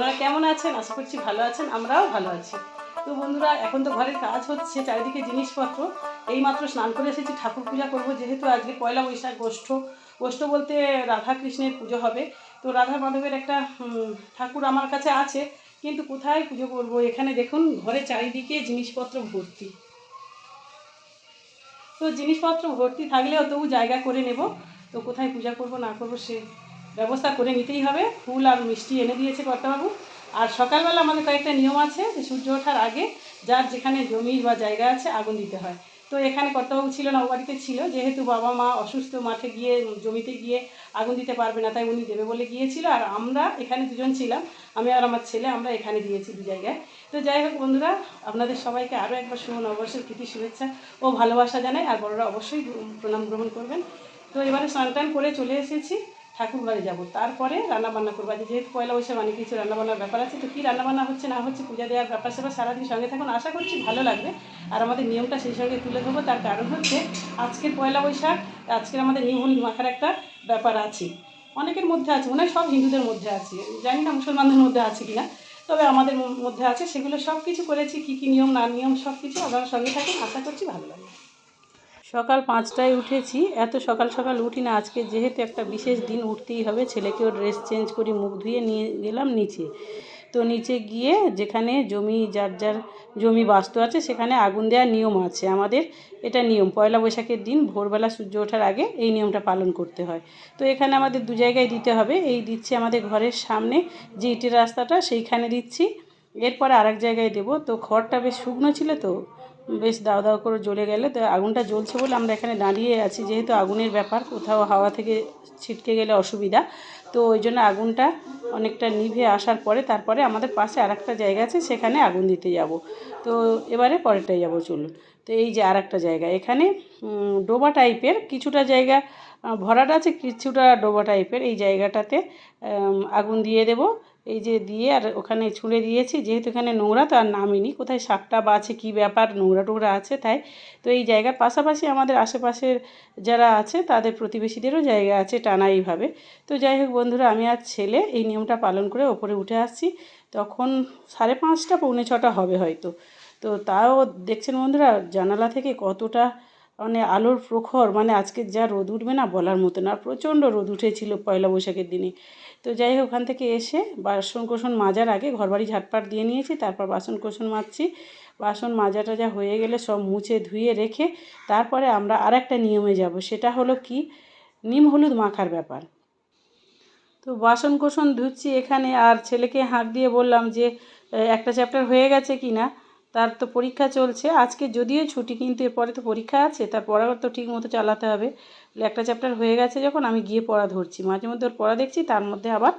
আপনারা কেমন আছেন? আশা করছি ভালো আছেন, আমরাও ভালো আছি। তো বন্ধুরা, এখন তো ঘরের কাজ হচ্ছে, চারিদিকে জিনিসপত্র। এইমাত্র স্নান করে এসেছি, ঠাকুর পূজা করব। যেহেতু আজকে পয়লা বৈশাখ গোষ্ঠ গোষ্ঠ বলতে রাধা কৃষ্ণের পুজো হবে। তো রাধা মাধবের একটা ঠাকুর আমার কাছে আছে, কিন্তু কোথায় পুজো করব? এখানে দেখুন, ঘরে চারিদিকে জিনিসপত্র ভর্তি। তো জিনিসপত্র ভর্তি থাকলেও তবু জায়গা করে নেব। তো কোথায় পূজা করব, না করব সে ব্যবস্থা করে নিতেই হবে। ফুল আর মিষ্টি এনে দিয়েছে কর্তাবাবু। আর সকালবেলা আমাদের কয়েকটা নিয়ম আছে যে সূর্য ওঠার আগে যার যেখানে জমি বা জায়গা আছে আগুন দিতে হয়। তো এখানে কর্তাবাবু ছিল না ও বাড়িতে ছিল। যেহেতু বাবা মা অসুস্থ, মাঠে গিয়ে, জমিতে গিয়ে আগুন দিতে পারবে না, তাই উনি দেবে বলে গিয়েছিল। আর আমরা এখানে দুজন ছিলাম, আমি আর আমার ছেলে, আমরা এখানে দিয়েছি দু জায়গায়। তো যাই হোক বন্ধুরা, আপনাদের সবাইকে আরও একবার শুভ নববর্ষের প্রীতি, শুভেচ্ছা ও ভালোবাসা জানাই। আর বড়রা অবশ্যই প্রণাম গ্রহণ করবেন। তো এবারে স্নান করে চলে এসেছি। ঠাকুর ঘরে যাব। তারপরে রান্নাবান্না করব। আজ যেহেতু পয়লা বৈশাখ অনেক কিছু রান্নাবান্নার ব্যাপার আছে, তো কী রান্নাবান্না হচ্ছে না হচ্ছে পূজা দেওয়ার ব্যাপার স্যাপার সারাদিন সঙ্গে থাকুন। আশা করছি ভালো লাগবে। আর আমাদের নিয়মটা সেই সঙ্গে তুলে ধরবো। তার কারণ হচ্ছে আজকের পয়লা বৈশাখ, আজকের আমাদের নিউ হলুদ মাখার একটা ব্যাপার আছে। অনেকের মধ্যে আছে, মনে সব হিন্দুদের মধ্যে আছে। জানি না মুসলমানদের মধ্যে আছে কি না তবে আমাদের মধ্যে আছে, সেগুলো সব কিছু করেছি, কী কী নিয়ম না নিয়ম সব কিছু আপনারা সঙ্গে থাকুন। আশা করছি ভালো লাগবে। সকাল পাঁচটায় উঠেছি। এত সকাল সকাল উঠি না, আজকে যেহেতু একটা বিশেষ দিন উঠতেই হবে, ছেলেকেও ড্রেস চেঞ্জ করি, মুখ ধুয়ে নিয়ে গেলাম নিচে। তো নিচে গিয়ে যেখানে জমি, যার যার জমি বাস্তু আছে, সেখানে আগুন দেওয়ার নিয়ম আছে। আমাদের এটা নিয়ম, পয়লা বৈশাখের দিন ভোরবেলা সূর্য ওঠার আগে এই নিয়মটা পালন করতে হয়। তো এখানে আমাদের দু জায়গায় দিতে হবে, এই দিচ্ছি আমাদের ঘরের সামনে যে ইটের রাস্তাটা, সেইখানে দিচ্ছি। এরপরে আরেক জায়গায় দেবো। তো খড়টা বেশ শুকনো ছিল তো বেশ দাও দাও করে জ্বলে গেলে, তো আগুনটা জ্বলছে বলে আমরা এখানে দাঁড়িয়ে আছি। যেহেতু আগুনের ব্যাপার, কোথাও হাওয়া থেকে ছিটকে গেলে অসুবিধা। তো ওই জন্য আগুনটা অনেকটা নিভে আসার পরে, তারপরে আমাদের পাশে আর একটা জায়গা আছে, সেখানে আগুন দিতে যাব। তো এবারে পরেরটায় যাব, চলুন। তো এই যে আর একটা জায়গা, এখানে ডোবা টাইপের কিছুটা জায়গা ভরাট আছে, কিছুটা ডোবা টাইপের। এই জায়গাটাতে আগুন দিয়ে দেব। এই যে দিয়ে আর ওখানে ছুঁড়ে দিয়েছি, যেহেতু এখানে নোংরা তো আর নামিনি। কোথায় সাপটা বা আছে, কী ব্যাপার, নোংরা টোংরা আছে তাই। তো এই জায়গার পাশাপাশি আমাদের আশেপাশের যারা আছে, তাদের প্রতিবেশীদেরও জায়গা আছে টানা এইভাবে। তো যাই হোক বন্ধুরা, আমি আর ছেলে এই নিয়মটা পালন করে ওপরে উঠে আসছি। তখন সাড়ে পাঁচটা, পৌনে ছটা হবে হয়তো। তো তাও দেখছেন বন্ধুরা, জানালা থেকে কতটা মানে আলোর প্রখর মানে আজকে যা রোদ উঠবে না বলার মতো না প্রচণ্ড রোদ উঠেছিল পয়লা বৈশাখের দিনে। তো যাই হোক, ওখান থেকে এসে বাসন কোসন মাজার আগে ঘরবাড়ি ঝাটপাট দিয়ে নিয়েছি, তারপর বাসন কোসন মাজছি। বাসন মাজা টাজা হয়ে গেলে সব মুছে ধুয়ে রেখে তারপরে আমরা আর একটা নিয়মে যাব, সেটা হলো কি? নিম হলুদ মাখার ব্যাপার। তো বাসন কোসন ধুচ্ছি এখানে, আর ছেলেকে হাঁক দিয়ে বললাম যে একটা চ্যাপ্টার হয়ে গেছে কি না তার তো পরীক্ষা চলছে। আজকে যদিও ছুটি, কিন্তু এরপরে তো পরীক্ষা আছে। তার পড়া তো ঠিক মতো চালাতে হবে। একটা চ্যাপ্টার হয়ে গেছে যখন, আমি গিয়ে পড়া ধরছি। মাঝে মধ্যে ওর পড়া দেখছি, তার মধ্যে আবার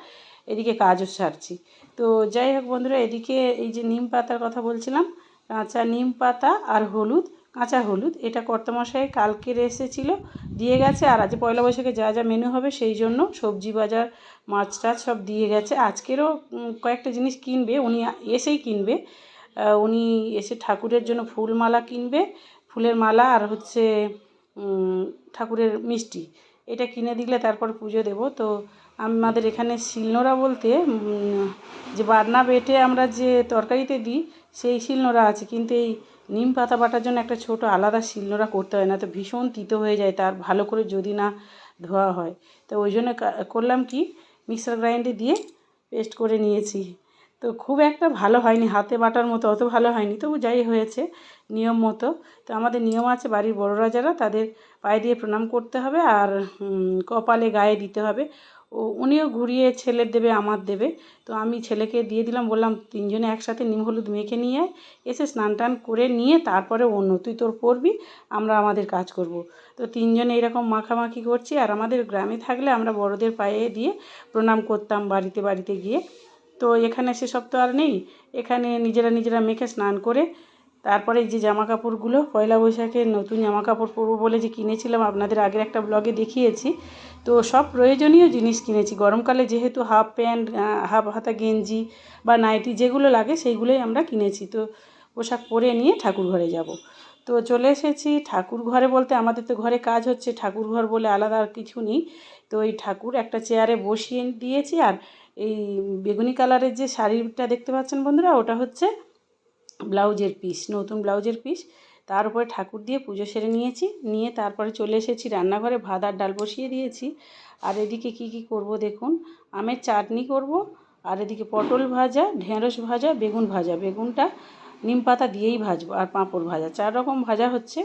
এদিকে কাজও সারছি। তো যাই হোক বন্ধুরা, এদিকে এই যে নিম পাতার কথা বলছিলাম, কাঁচা নিম পাতা আর হলুদ, কাঁচা হলুদ, এটা কর্তামশাই কালকের এসেছিল দিয়ে গেছে। আর আজ পয়লা বৈশাখে যা যা মেনু হবে, সেই জন্য সবজি বাজার, মাছ টাছ সব দিয়ে গেছে। আজকেরও কয়েকটা জিনিস কিনবে, উনি এসেই কিনবে। উনি এসে ঠাকুরের জন্য ফুল মালা কিনবে, ফুলের মালা আর হচ্ছে ঠাকুরের মিষ্টি। এটা কিনে দিলে তারপর পুজো দেব। তো আমাদের এখানে শিলনোড়া বলতে যে বাটনা বেটে আমরা যে তরকারিতে দিই, সেই শিলনোড়া আছে। কিন্তু এই নিম পাতা বাটার জন্য একটা ছোট আলাদা শিলনোড়া করতে হয় না। তো ভীষণ তিতো হয়ে যায়, তার ভালো করে যদি না ধোয়া হয়। তো ওই জন্য করলাম কি, মিক্সার গ্রাইন্ডে দিয়ে পেস্ট করে নিয়েছি। তো খুব একটা ভালো হয়নি হাতে বাটার মতো অত ভালো হয়নি। তবু যাই হয়েছে নিয়ম মতো। তো আমাদের নিয়ম আছে বাড়ির বড়রা যারা তাদের পায়ে দিয়ে প্রণাম করতে হবে আর কপালে গায়ে দিতে হবে। ও উনিও ঘুরিয়ে ছেলের দেবে আমার দেবে। তো আমি ছেলেকে দিয়ে দিলাম বললাম তিনজনে একসাথে নিম হলুদ মেখে নিয়ে আয়, এসে স্নান টান করে নিয়ে তারপরে অন্য তুই তোর পড়বি আমরা আমাদের কাজ করব। তো তিনজনে এরকম মাখামাখি করছি আর আমাদের গ্রামে থাকলে আমরা বড়দের পায়ে দিয়ে প্রণাম করতাম বাড়িতে বাড়িতে গিয়ে। তো এখানে সেসব তো আর নেই। এখানে নিজেরা নিজেরা মেখে স্নান করে তারপরে যে জামা কাপড়গুলো পয়লা বৈশাখে নতুন জামা কাপড় পরবো বলে যে কিনেছিলাম, আপনাদের আগের একটা ব্লগে দেখিয়েছি। তো সব প্রয়োজনীয় জিনিস কিনেছি। গরমকালে যেহেতু হাফ প্যান্ট হাফ হাতা গেঞ্জি বা নাইটি যেগুলো লাগে সেইগুলোই আমরা কিনেছি। তো পোশাক পরে নিয়ে ঠাকুর ঘরে যাব। তো চলে এসেছি ঠাকুর ঘরে বলতে আমাদের তো ঘরে কাজ হচ্ছে ঠাকুর ঘর বলে আলাদা আর কিছু নেই। তো এই ঠাকুর একটা চেয়ারে বসিয়ে দিয়েছি আর এই বেগুনি কালারের যে শাড়িটা দেখতে পাচ্ছেন বন্ধুরা, ওটা হচ্ছে ব্লাউজের পিস, নতুন ব্লাউজের পিস। তার উপরে ঠাকুর দিয়ে পুজো সেরে নিয়েছি, নিয়ে তারপরে চলে এসেছি রান্নাঘরে, ভাত আর ডাল বসিয়ে দিয়েছি। আর এদিকে কি কি করব দেখুন, আমের চাটনি করব, আর এদিকে পটল ভাজা, ঢেঁড়স ভাজা, বেগুন ভাজা। বেগুনটা নিম পাতা দিয়েই ভাজবো, আর পাঁপড় ভাজা। চার রকম ভাজা হচ্ছে,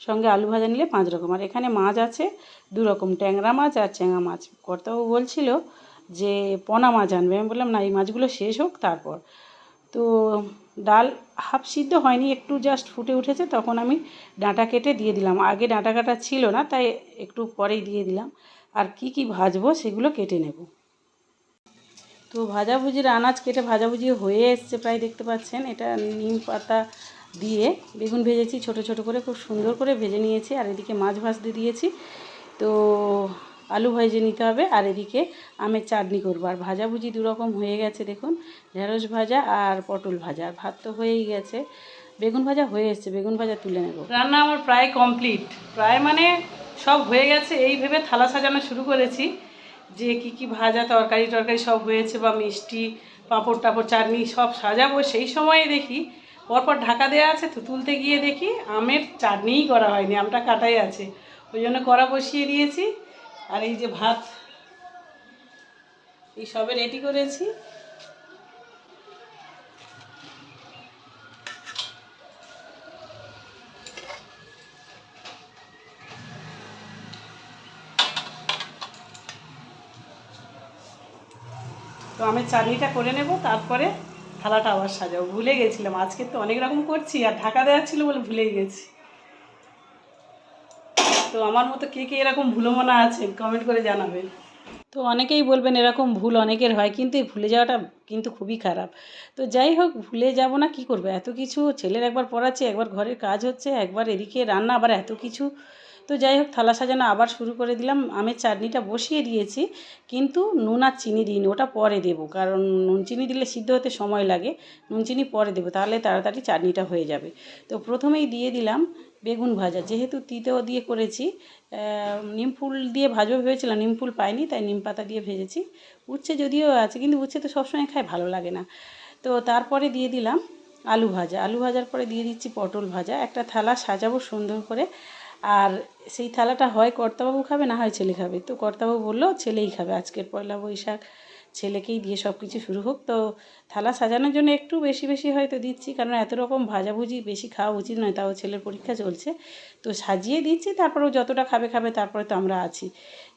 সঙ্গে আলু ভাজা নিলে পাঁচ রকম। আর এখানে মাছ আছে, দু রকম, ট্যাংরা মাছ আর চেঙা মাছ। কর্তাবাবু বলছিল যে পোনা মাছ আনবে। আমি বললাম, না, এই মাছগুলো শেষ হোক, তারপর। তো ডাল হাফ সিদ্ধ হয়নি, একটু জাস্ট ফুটে উঠেছে, তখন আমি ডাঁটা কেটে দিয়ে দিলাম। আগে ডাঁটা কাটা ছিল না, তাই একটু পরেই দিয়ে দিলাম। আর কি কি ভাজবো, সেগুলো কেটে নেব। তো ভাজাভুজির আনাজ কেটে ভাজাভুজি হয়ে এসছে প্রায়, দেখতে পাচ্ছেন। এটা নিম পাতা দিয়ে বেগুন ভেজেছি, ছোট ছোট করে, খুব সুন্দর করে ভেজে নিয়েছি। আর এদিকে মাছ ভাজতে দিয়েছি। তো আলু ভেজে নিতে হবে আর এদিকে আমের চাটনি করব। আর ভাজাভুজি দু রকম হয়ে গেছে, দেখুন। ঢেঁড়স ভাজা আর পটল ভাজা। আর ভাত তো হয়েই গেছে। বেগুন ভাজা হয়ে এসছে, বেগুন ভাজা তুলে নেব। রান্না আমার প্রায় কমপ্লিট। প্রায় মানে সব হয়ে গেছে। এই ভেবে থালা সাজানো শুরু করেছি যে কি কি ভাজা, তরকারি টরকারি সব হয়েছে বা মিষ্টি, পাঁপড় টাপড়, চাটনি সব সাজাবো। সেই সময়ে দেখি, পরপর ঢাকা দেওয়া আছে তো তুলতে গিয়ে দেখি আমের চাটনিই করা হয়নি, আমটা কাটাই আছে। ওই জন্য কড়া বসিয়ে দিয়েছি। আর এই যে ভাত, এই সবে রেডি করেছি। তো আমি চাটনিটা করে নেব, তারপরে থালাটা আবার সাজাবো। ভুলে গেছিলাম, আজকে তো অনেক রকম করছি, আর ঢাকা দেওয়া ছিল বলে ভুলেই গেছি। তো আমার মতো কে কে এরকম ভুলমনা আছেন কমেন্ট করে জানাবেন। তো অনেকেই বলবেন এরকম ভুল অনেকের হয়, কিন্তু এই ভুলে যাওয়াটা কিন্তু খুবই খারাপ। তো যাই হোক, ভুলে যাব না, কি করব? এত কিছু ছেলের একবার পড়াচ্ছে, একবার ঘরের কাজ হচ্ছে, একবার এদিকে রান্না, আবার এত কিছু। তো যাই হোক, থালা সাজানো আবার শুরু করে দিলাম। আমের চাটনিটা বসিয়ে দিয়েছি, কিন্তু নুন আর চিনি দিইনি, ওটা পরে দেবো। কারণ নুন চিনি দিলে সিদ্ধ হতে সময় লাগে, নুন চিনি পরে দেবো, তাহলে তাড়াতাড়ি চাটনিটা হয়ে যাবে। তো প্রথমেই দিয়ে দিলাম বেগুন ভাজা। যেহেতু তিতেও দিয়ে করেছি নিম ফুল দিয়ে ভাজবো ভেবেছিলাম, নিম ফুল পাইনি, তাই নিম পাতা দিয়ে ভেজেছি। উচ্ছে যদিও আছে, কিন্তু উচ্ছে তো সবসময় খাই ভালো লাগে না। তো তারপরে দিয়ে দিলাম আলু ভাজা। আলু ভাজার পরে দিয়ে দিচ্ছি পটল ভাজা। একটা থালা সাজাবো সুন্দর করে। আর সেই থালাটা হয় কর্তাবাবু খাবে, না হয় ছেলে খাবে? তো কর্তাবাবু বলল, ছেলেই খাবে। আজকের পয়লা বৈশাখ ছেলেকেই দিয়ে সব কিছু শুরু হোক। তো থালা সাজানোর জন্য একটু বেশি বেশি হয়তো দিচ্ছি, কারণ এত রকম ভাজাভুজি বেশি খাওয়া উচিত নয়, তাও ছেলের পরীক্ষা চলছে। তো সাজিয়ে দিচ্ছি, তারপরেও যতটা খাবে খাবে তারপরে তো আমরা আছি।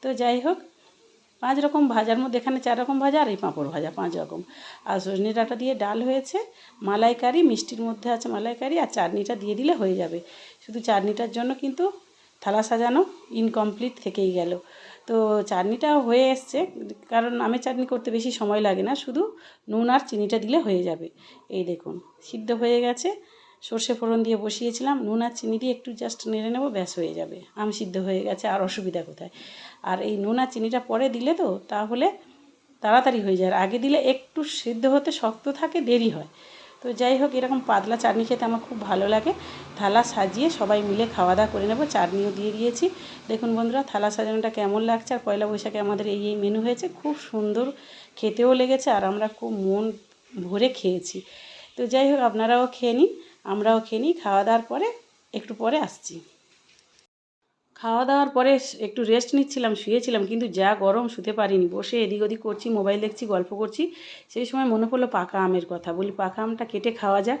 তো যাই হোক, পাঁচ রকম ভাজার মধ্যে এখানে চার রকম ভাজা আর এই পাঁপড় ভাজা, পাঁচ রকম। আর সজনে ডাঁটা দিয়ে ডাল হয়েছে, মালাইকারি, মিষ্টির মধ্যে আছে মালাইকারি আর চাটনিটা দিয়ে দিলে হয়ে যাবে। শুধু চাটনিটার জন্য কিন্তু থালা সাজানো ইনকমপ্লিট থেকেই গেল। তো চাটনিটা হয়ে এসছে। কারণ আমের চাটনি করতে বেশি সময় লাগে না, শুধু নুন আর চিনিটা দিলে হয়ে যাবে। এই দেখুন, সিদ্ধ হয়ে গেছে। সর্ষে ফোড়ন দিয়ে বসিয়েছিলাম, নুন আর চিনি দিয়ে একটু জাস্ট নেড়ে নেব, ব্যাস হয়ে যাবে। আম সিদ্ধ হয়ে গেছে, আর অসুবিধা কোথায়? আর এই নুন আর চিনিটা পরে দিলে তো তাহলে তাড়াতাড়ি হয়ে যায়। আর আগে দিলে একটু সিদ্ধ হতে শক্ত থাকে, দেরি হয়। তো যাই হোক, এরকম পাতলা চাটনি খেতে আমার খুব ভালো লাগে। থালা সাজিয়ে সবাই মিলে খাওয়া দাওয়া করে নেব, চাটনিও দিয়ে দিয়েছি। দেখুন বন্ধুরা, থালা সাজানোটা কেমন লাগছে আর পয়লা বৈশাখে আমাদের এই এই মেনু হয়েছে, খুব সুন্দর, খেতেও লেগেছে আর আমরা খুব মন ভরে খেয়েছি। তো যাই হোক, আপনারাও খেয়ে নিন, আমরাও খেয়ে নিই খাওয়া দাওয়ার পরে, একটু পরে আসছি। খাওয়া দাওয়ার পরে একটু রেস্ট নিচ্ছিলাম, শুয়েছিলাম, কিন্তু যা গরম শুতে পারিনি। বসে এদিক ওদিক করছি মোবাইল দেখছি, গল্প করছি। সেই সময় মনে পড়ল পাকা আমের কথা। বলি, পাকা আমটা কেটে খাওয়া যাক।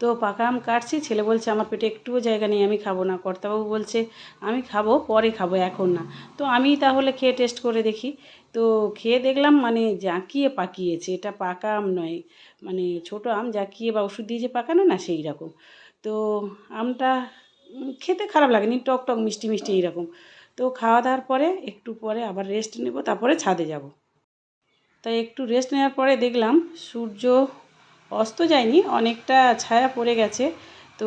তো পাকা আম কাটছি, ছেলে বলছে, আমার পেটে একটুও জায়গা নেই, আমি খাব না। কর্তাবাবু বলছে, আমি খাব, পরে খাব, এখন না। তো আমি তাহলে খেয়ে টেস্ট করে দেখি। তো খেয়ে দেখলাম মানে জাঁকিয়ে পাকিয়েছে। এটা পাকা আম নয় মানে ছোটো আম, জাঁকিয়ে বা ওষুধ দিয়ে যে পাকানো না সেই রকম তো আমটা খেতে খারাপ লাগেনি, টক টক, মিষ্টি মিষ্টি এইরকম। তো খাওয়া দাওয়ার পরে, একটু পরে আবার রেস্ট নেব, তারপরে ছাদে যাব। তাই একটু রেস্ট নেওয়ার পরে দেখলাম সূর্য অস্ত যায়নি, অনেকটা ছায়া পড়ে গেছে। তো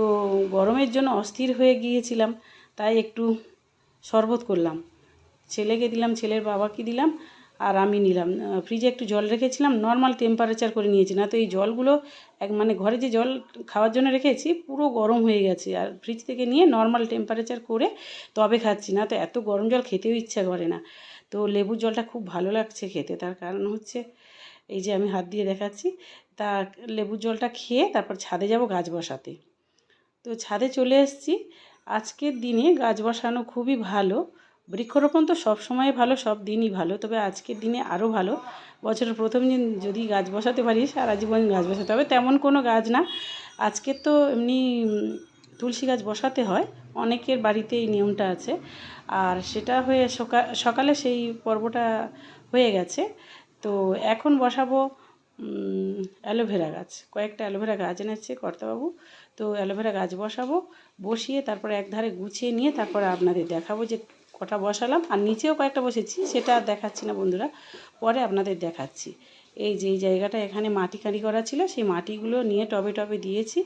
গরমের জন্য অস্থির হয়ে গিয়েছিলাম, তাই একটু শরবত করলাম। ছেলেকে দিলাম, ছেলের বাবাকে দিলাম আর আমি নিলাম। ফ্রিজে একটু জল রেখেছিলাম নর্মাল টেম্পারেচার করে নিয়েছি। না তো এই জলগুলো এক মানে ঘরে যে জল খাওয়ার জন্য রেখেছি, পুরো গরম হয়ে গেছে। আর ফ্রিজ থেকে নিয়ে নর্মাল টেম্পারেচার করে তবে খাচ্ছি। না তো এত গরম জল খেতেও ইচ্ছা করে না। তো লেবুর জলটা খুব ভালো লাগছে খেতে। তার কারণ হচ্ছে এই যে আমি হাত দিয়ে দেখাচ্ছি, তা লেবুর জলটা খেয়ে তারপর ছাদে যাব গাছ বসাতে। তো ছাদে চলে এসেছি। আজকের দিনে গাছ বসানো খুবই ভালো। বৃক্ষরোপণ তো সব সময় ভালো, সব দিনই ভালো। তবে আজকের দিনে আরও ভালো। বছরের প্রথম দিন যদি গাছ বসাতে পারি, সারা জীবন গাছ বসাতে হবে। তেমন কোনো গাছ না। আজকের তো এমনি তুলসী গাছ বসাতে হয়। অনেকের বাড়িতে এই নিয়মটা আছে। আর সেটা হয়ে সকা, সকালে সেই পর্বটা হয়ে গেছে। তো এখন বসাবো অ্যালোভেরা গাছ। কয়েকটা অ্যালোভেরা গাছ এনেছে কর্তাবাবু। তো অ্যালোভেরা গাছ বসাবো, বসিয়ে তারপরে এক ধারে গুছিয়ে নিয়ে তারপরে আপনাদের দেখাবো যে কটা বসালাম আর নিচেও কয়েকটা বসেছি, সেটা আর দেখাচ্ছি না বন্ধুরা। পরে আপনাদের দেখাচ্ছি। এই যে জায়গাটা এখানে মাটি কাঁড়ি করা ছিল, সেই মাটিগুলো নিয়ে টবে টবে দিয়েছি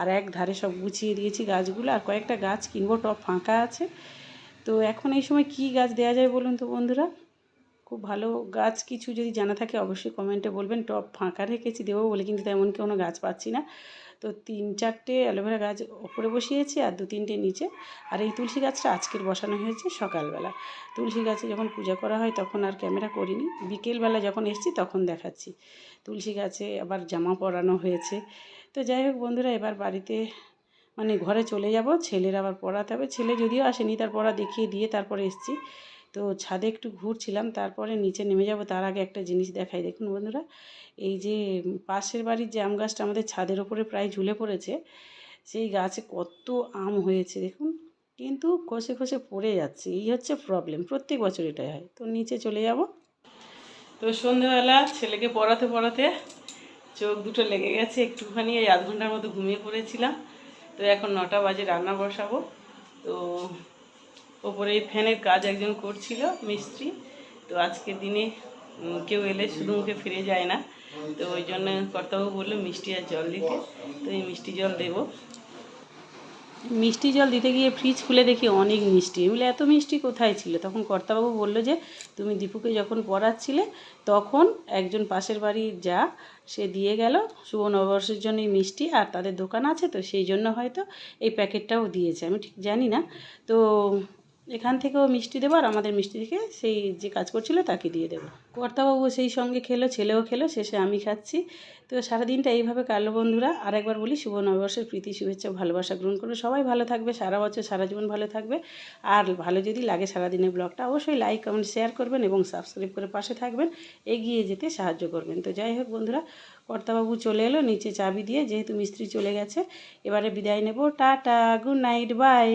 আর এক ধারে সব গুছিয়ে দিয়েছি গাছগুলো আর কয়েকটা গাছ কিনবো, টব ফাঁকা আছে। তো এখন এই সময় কি গাছ দেওয়া যায় বলুন তো বন্ধুরা? খুব ভালো গাছ কিছু যদি জানা থাকে অবশ্যই কমেন্টে বলবেন। টব ফাঁকা রেখেছি, দেবো বলে কিন্তু তেমন কোনো গাছ পাচ্ছি না। তো তিন চারটে অ্যালোভেরা গাছ ওপরে বসিয়েছি আর দু তিনটে নিচে। আর এই তুলসী গাছটা আজকের বসানো হয়েছে সকালবেলা। তুলসী গাছে যখন পূজা করা হয় তখন আর ক্যামেরা করিনি। বিকেলবেলা যখন এসেছি তখন দেখাচ্ছি। তুলসী গাছে আবার জামা পরানো হয়েছে। তো যাই হোক বন্ধুরা, এবার বাড়িতে মানে ঘরে চলে যাব। ছেলের আবার পড়াতে হবে। ছেলে যদিও আসেনি, তার পড়া দেখিয়ে দিয়ে তারপরে এসেছি। তো ছাদে একটু ঘুরছিলাম, তারপরে নিচে নেমে যাব, তার আগে একটা জিনিস দেখাই। দেখুন বন্ধুরা, এই যে পাশের বাড়ির যে আম গাছটা আমাদের ছাদের ওপরে প্রায় ঝুলে পড়েছে, সেই গাছে কত আম হয়েছে, দেখুন। কিন্তু খসে খসে পড়ে যাচ্ছে, এই হচ্ছে প্রবলেম প্রত্যেক বছর এটাই হয়। তো নিচে চলে যাব। তো সন্ধ্যেবেলা ছেলেকে পড়াতে পড়াতে চোখ দুটো লেগে গেছে, একটুখানি, এই আধ ঘণ্টার মতো ঘুমিয়ে পড়েছিলাম। তো এখন নটা বাজে, রান্না বসাবো। তো ওপরে এই ফ্যানের কাজ একজন করছিল, মিস্ত্রি। তো আজকের দিনে কেউ এলে শুধু মুখে ফিরে যায় না। তো ওই জন্য কর্তাবাবু বলল, মিষ্টি আর জল দিতে। তো এই মিষ্টি জল দেবো। মিষ্টি জল দিতে গিয়ে ফ্রিজ খুলে দেখি অনেক মিষ্টি। বলি, এত মিষ্টি কোথায় ছিল? তখন কর্তাবাবু বলল যে, তুমি দীপুকে যখন পড়াচ্ছিলে, তখন একজন পাশের বাড়ির যা, সে দিয়ে গেল শুভ নববর্ষের জন্য এই মিষ্টি, আর তাদের দোকান আছে তো, সেই জন্য হয়তো এই প্যাকেটটাও দিয়েছে। আমি ঠিক জানি না। তো এখান থেকেও মিষ্টি দেবো আর আমাদের মিষ্টি থেকে সেই যে কাজ করছিল তাকে দিয়ে দেবো। কর্তাবাবু সেই সঙ্গে খেলো, ছেলেও খেলো, শেষে আমি খাচ্ছি। তো সারাদিনটা এইভাবে কাটলো বন্ধুরা। আর একবার বলি, শুভ নববর্ষের প্রীতি, শুভেচ্ছা, ভালোবাসা গ্রহণ করবে। সবাই ভালো থাকবে, সারা বছর সারা জীবন ভালো থাকবে। আর ভালো যদি লাগে সারাদিনের ব্লগটা অবশ্যই লাইক, কমেন্ট, শেয়ার করবেন এবং সাবস্ক্রাইব করে পাশে থাকবেন। এগিয়ে যেতে সাহায্য করবেন। তো যাই হোক বন্ধুরা, কর্তাবাবু চলে এলো, নিচে চাবি দিয়ে যেহেতু মিস্ত্রি চলে গেছে, এবারে বিদায় নেব। Tata, good night, bye.